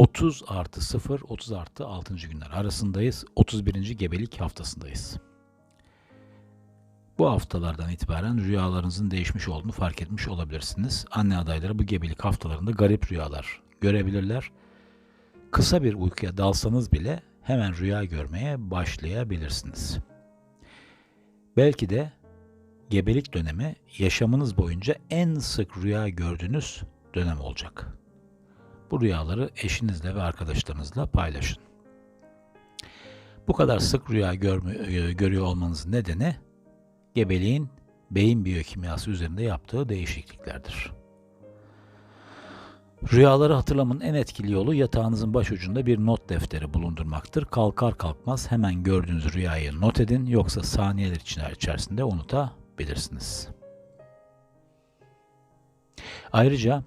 30 artı 0, 30 artı 6. günler arasındayız. 31. gebelik haftasındayız. Bu haftalardan itibaren rüyalarınızın değişmiş olduğunu fark etmiş olabilirsiniz. Anne adayları bu gebelik haftalarında garip rüyalar görebilirler. Kısa bir uykuya dalsanız bile hemen rüya görmeye başlayabilirsiniz. Belki de gebelik dönemi yaşamınız boyunca en sık rüya gördüğünüz dönem olacak. Bu rüyaları eşinizle ve arkadaşlarınızla paylaşın. Bu kadar sık rüya görmü- görüyor olmanızın nedeni gebeliğin beyin biyokimyası üzerinde yaptığı değişikliklerdir. Rüyaları hatırlamanın en etkili yolu yatağınızın başucunda bir not defteri bulundurmaktır. Kalkar kalkmaz hemen gördüğünüz rüyayı not edin yoksa saniyeler içerisinde unutabilirsiniz. Ayrıca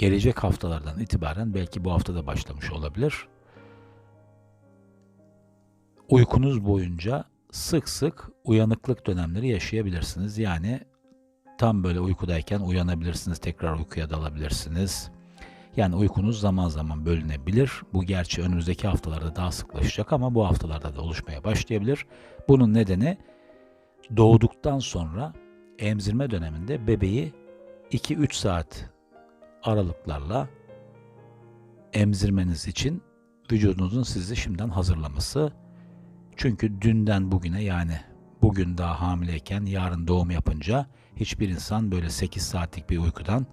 gelecek haftalardan itibaren belki bu haftada başlamış olabilir. Uykunuz boyunca sık sık uyanıklık dönemleri yaşayabilirsiniz. Yani tam böyle uykudayken uyanabilirsiniz, tekrar uykuya dalabilirsiniz. Yani uykunuz zaman zaman bölünebilir. Bu gerçi önümüzdeki haftalarda daha sıklaşacak ama bu haftalarda da oluşmaya başlayabilir. Bunun nedeni doğduktan sonra emzirme döneminde bebeği 2-3 saat aralıklarla emzirmeniz için vücudunuzun sizi şimdiden hazırlaması. Çünkü dünden bugüne yani bugün daha hamileyken yarın doğum yapınca hiçbir insan böyle 8 saatlik bir uykudan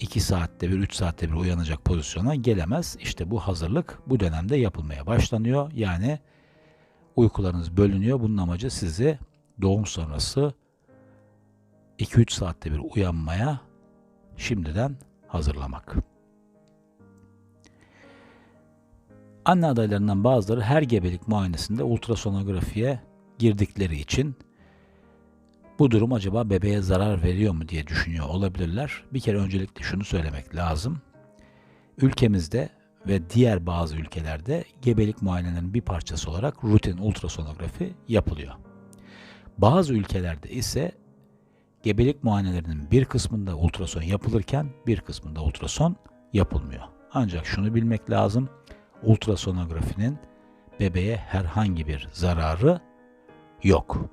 2 saatte bir 3 saatte bir uyanacak pozisyona gelemez. İşte bu hazırlık bu dönemde yapılmaya başlanıyor. Yani uykularınız bölünüyor. Bunun amacı sizi doğum sonrası 2-3 saatte bir uyanmaya şimdiden hazırlamak. Anne adaylarından bazıları her gebelik muayenesinde ultrasonografiye girdikleri için bu durum acaba bebeğe zarar veriyor mu diye düşünüyor olabilirler. Bir kere öncelikle şunu söylemek lazım. Ülkemizde ve diğer bazı ülkelerde gebelik muayenelerinin bir parçası olarak rutin ultrasonografi yapılıyor. Bazı ülkelerde ise gebelik muayenelerinin bir kısmında ultrason yapılırken bir kısmında ultrason yapılmıyor. Ancak şunu bilmek lazım. Ultrasonografinin bebeğe herhangi bir zararı yok.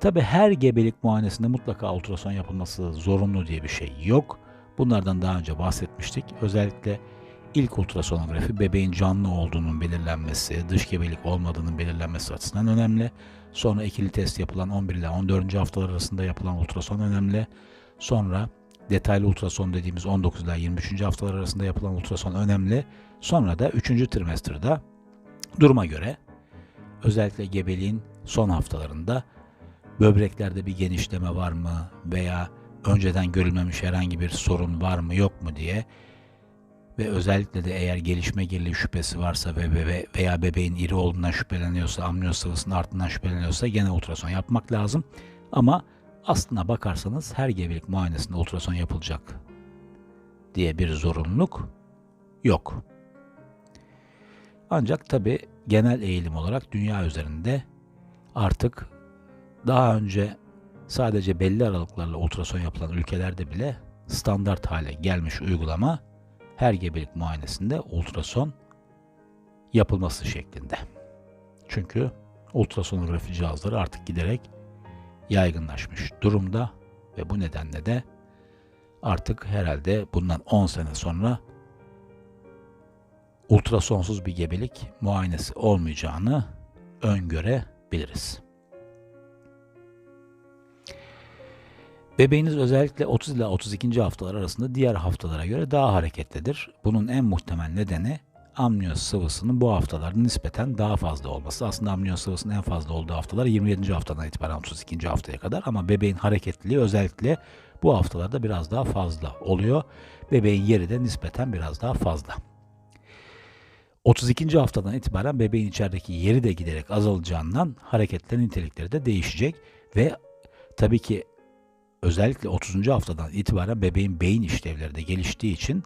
Tabi her gebelik muayenesinde mutlaka ultrason yapılması zorunlu diye bir şey yok. Bunlardan daha önce bahsetmiştik. Özellikle ilk ultrasonografi bebeğin canlı olduğunun belirlenmesi, dış gebelik olmadığının belirlenmesi açısından önemli. Sonra ikili test yapılan 11 ile 14. haftalar arasında yapılan ultrason önemli. Sonra detaylı ultrason dediğimiz 19 ile 23. haftalar arasında yapılan ultrason önemli. Sonra da 3. trimesterda duruma göre özellikle gebeliğin son haftalarında böbreklerde bir genişleme var mı veya önceden görülmemiş herhangi bir sorun var mı yok mu diye ve özellikle de eğer gelişme geriliği şüphesi varsa ve bebe veya bebeğin iri olduğundan şüpheleniyorsa, amniyoz sıvısının arttığından şüpheleniyorsa gene ultrason yapmak lazım. Ama aslına bakarsanız her gebelik muayenesinde ultrason yapılacak diye bir zorunluluk yok. Ancak tabi genel eğilim olarak dünya üzerinde artık daha önce sadece belli aralıklarla ultrason yapılan ülkelerde bile standart hale gelmiş uygulama her gebelik muayenesinde ultrason yapılması şeklinde. Çünkü ultrasonografi cihazları artık giderek yaygınlaşmış durumda ve bu nedenle de artık herhalde bundan 10 sene sonra ultrasonsuz bir gebelik muayenesi olmayacağını öngörebiliriz. Bebeğiniz özellikle 30 ile 32. haftalar arasında diğer haftalara göre daha hareketlidir. Bunun en muhtemel nedeni amniyoz sıvısının bu haftalarda nispeten daha fazla olması. Aslında amniyoz sıvısının en fazla olduğu haftalar 27. haftadan itibaren 32. haftaya kadar ama bebeğin hareketliliği özellikle bu haftalarda biraz daha fazla oluyor. Bebeğin yeri de nispeten biraz daha fazla. 32. haftadan itibaren bebeğin içerideki yeri de giderek azalacağından hareketlerin nitelikleri de değişecek ve tabii ki özellikle 30. haftadan itibaren bebeğin beyin işlevleri de geliştiği için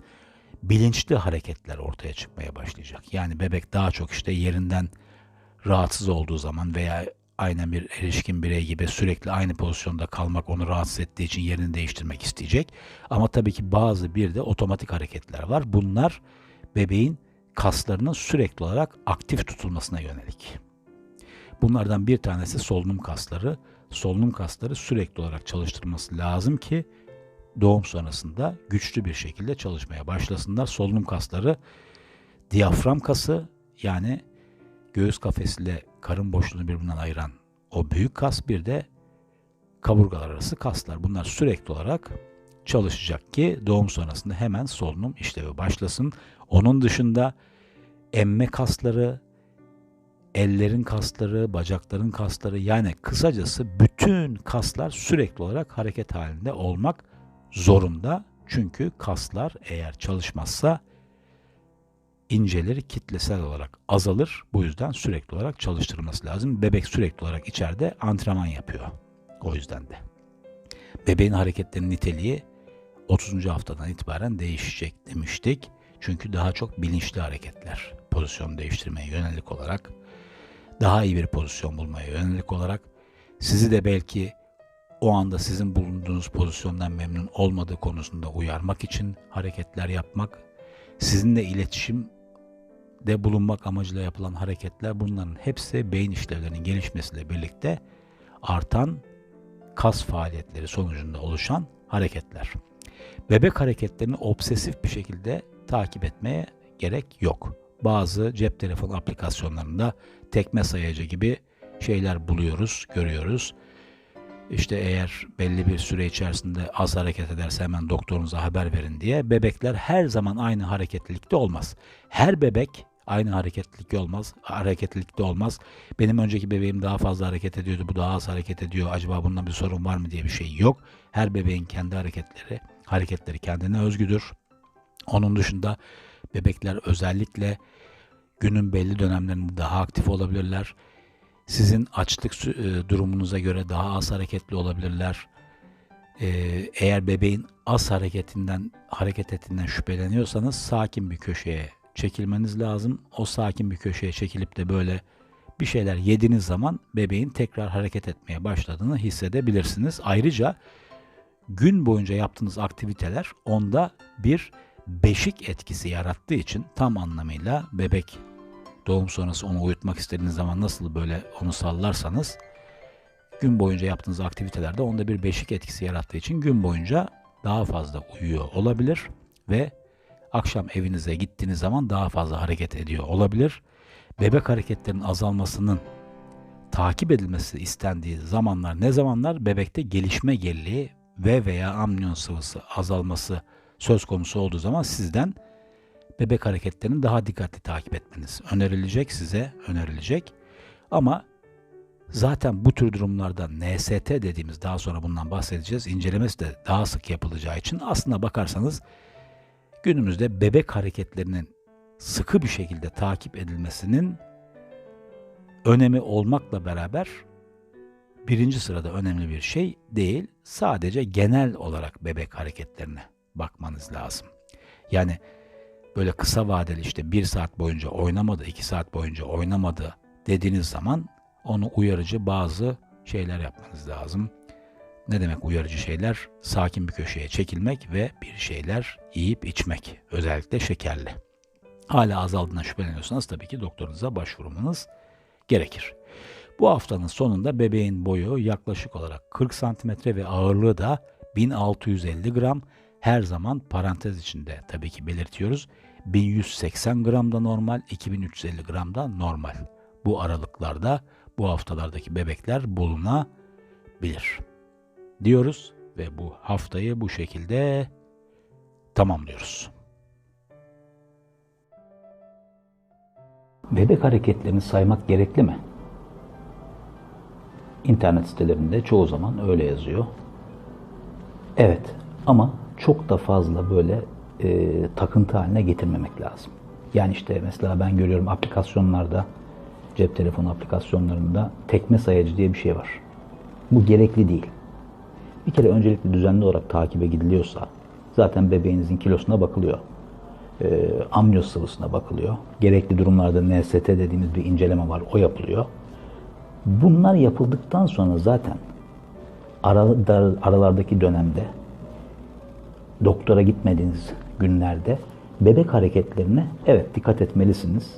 bilinçli hareketler ortaya çıkmaya başlayacak. Yani bebek daha çok işte yerinden rahatsız olduğu zaman veya aynen bir erişkin birey gibi sürekli aynı pozisyonda kalmak onu rahatsız ettiği için yerini değiştirmek isteyecek. Ama tabii ki bazı bir de otomatik hareketler var. Bunlar bebeğin kaslarının sürekli olarak aktif tutulmasına yönelik. Bunlardan bir tanesi solunum kasları. Solunum kasları sürekli olarak çalıştırması lazım ki doğum sonrasında güçlü bir şekilde çalışmaya başlasınlar. Solunum kasları diyafram kası yani göğüs kafesiyle karın boşluğunu birbirinden ayıran o büyük kas bir de kaburgalar arası kaslar. Bunlar sürekli olarak çalışacak ki doğum sonrasında hemen solunum işlevi başlasın. Onun dışında emme kasları, ellerin kasları, bacakların kasları yani kısacası bütün kaslar sürekli olarak hareket halinde olmak zorunda. Çünkü kaslar eğer çalışmazsa inceleri kitlesel olarak azalır. Bu yüzden sürekli olarak çalıştırılması lazım. Bebek sürekli olarak içeride antrenman yapıyor. O yüzden de. Bebeğin hareketlerinin niteliği 30. haftadan itibaren değişecek demiştik. Çünkü daha çok bilinçli hareketler pozisyon değiştirmeye yönelik olarak daha iyi bir pozisyon bulmaya yönelik olarak sizi de belki o anda sizin bulunduğunuz pozisyondan memnun olmadığı konusunda uyarmak için hareketler yapmak, sizinle iletişim de bulunmak amacıyla yapılan hareketler bunların hepsi beyin işlevlerinin gelişmesiyle birlikte artan kas faaliyetleri sonucunda oluşan hareketler. Bebek hareketlerini obsesif bir şekilde takip etmeye gerek yok. Bazı cep telefonu aplikasyonlarında tekme sayacı gibi şeyler buluyoruz, görüyoruz. İşte eğer belli bir süre içerisinde az hareket ederse hemen doktorunuza haber verin diye bebekler her zaman aynı hareketlilikte olmaz. Her bebek aynı hareketlilikte olmaz. Hareketlilikte olmaz. Benim önceki bebeğim daha fazla hareket ediyordu. Bu daha az hareket ediyor. Acaba bundan bir sorun var mı diye bir şey yok. Her bebeğin kendi hareketleri, hareketleri kendine özgüdür. Onun dışında bebekler özellikle günün belli dönemlerinde daha aktif olabilirler. Sizin açlık e, durumunuza göre daha az hareketli olabilirler. E, eğer bebeğin az hareketinden hareket ettiğinden şüpheleniyorsanız sakin bir köşeye çekilmeniz lazım. O sakin bir köşeye çekilip de böyle bir şeyler yediğiniz zaman bebeğin tekrar hareket etmeye başladığını hissedebilirsiniz. Ayrıca gün boyunca yaptığınız aktiviteler onda bir beşik etkisi yarattığı için tam anlamıyla bebek doğum sonrası onu uyutmak istediğiniz zaman nasıl böyle onu sallarsanız gün boyunca yaptığınız aktivitelerde onda bir beşik etkisi yarattığı için gün boyunca daha fazla uyuyor olabilir ve akşam evinize gittiğiniz zaman daha fazla hareket ediyor olabilir. Bebek hareketlerinin azalmasının takip edilmesi istendiği zamanlar ne zamanlar? Bebekte gelişme geriliği ve veya amniyon sıvısı azalması söz konusu olduğu zaman sizden bebek hareketlerini daha dikkatli takip etmeniz önerilecek size önerilecek. Ama zaten bu tür durumlarda NST dediğimiz daha sonra bundan bahsedeceğiz. incelemesi de daha sık yapılacağı için aslına bakarsanız günümüzde bebek hareketlerinin sıkı bir şekilde takip edilmesinin önemi olmakla beraber birinci sırada önemli bir şey değil. Sadece genel olarak bebek hareketlerine bakmanız lazım. Yani böyle kısa vadeli işte bir saat boyunca oynamadı, iki saat boyunca oynamadı dediğiniz zaman onu uyarıcı bazı şeyler yapmanız lazım. Ne demek uyarıcı şeyler? Sakin bir köşeye çekilmek ve bir şeyler yiyip içmek. Özellikle şekerli. Hala azaldığına şüpheleniyorsanız tabii ki doktorunuza başvurmanız gerekir. Bu haftanın sonunda bebeğin boyu yaklaşık olarak 40 cm ve ağırlığı da 1650 gram. Her zaman parantez içinde tabii ki belirtiyoruz. 1180 gram da normal, 2350 gram da normal. Bu aralıklarda bu haftalardaki bebekler bulunabilir diyoruz ve bu haftayı bu şekilde tamamlıyoruz. Bebek hareketlerini saymak gerekli mi? İnternet sitelerinde çoğu zaman öyle yazıyor. Evet ama çok da fazla böyle e, takıntı haline getirmemek lazım. Yani işte mesela ben görüyorum aplikasyonlarda, cep telefonu aplikasyonlarında tekme sayacı diye bir şey var. Bu gerekli değil. Bir kere öncelikle düzenli olarak takibe gidiliyorsa zaten bebeğinizin kilosuna bakılıyor. E, amniyo sıvısına bakılıyor. Gerekli durumlarda NST dediğimiz bir inceleme var. O yapılıyor. Bunlar yapıldıktan sonra zaten aralardaki dönemde doktora gitmediğiniz günlerde bebek hareketlerine evet dikkat etmelisiniz.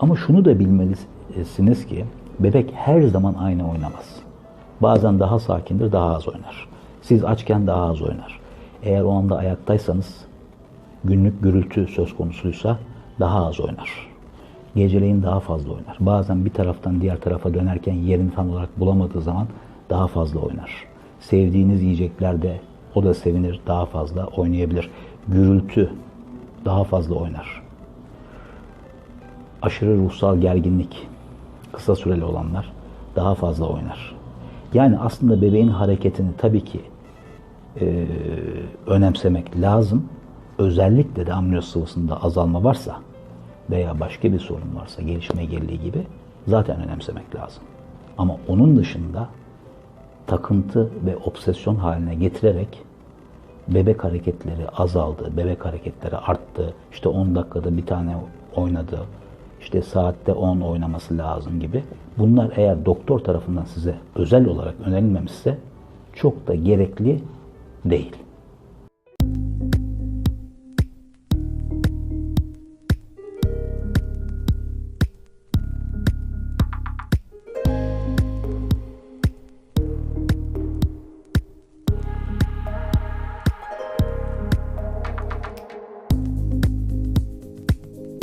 Ama şunu da bilmelisiniz ki bebek her zaman aynı oynamaz. Bazen daha sakindir, daha az oynar. Siz açken daha az oynar. Eğer o anda ayaktaysanız günlük gürültü söz konusuysa daha az oynar. Geceleyin daha fazla oynar. Bazen bir taraftan diğer tarafa dönerken yerini tam olarak bulamadığı zaman daha fazla oynar. Sevdiğiniz yiyeceklerde o da sevinir, daha fazla oynayabilir. Gürültü daha fazla oynar. Aşırı ruhsal gerginlik, kısa süreli olanlar daha fazla oynar. Yani aslında bebeğin hareketini tabii ki e, önemsemek lazım. Özellikle de amniyot sıvısında azalma varsa veya başka bir sorun varsa gelişme geriliği gibi zaten önemsemek lazım. Ama onun dışında takıntı ve obsesyon haline getirerek bebek hareketleri azaldı, bebek hareketleri arttı, işte 10 dakikada bir tane oynadı, işte saatte 10 oynaması lazım gibi. Bunlar eğer doktor tarafından size özel olarak önerilmemişse çok da gerekli değil.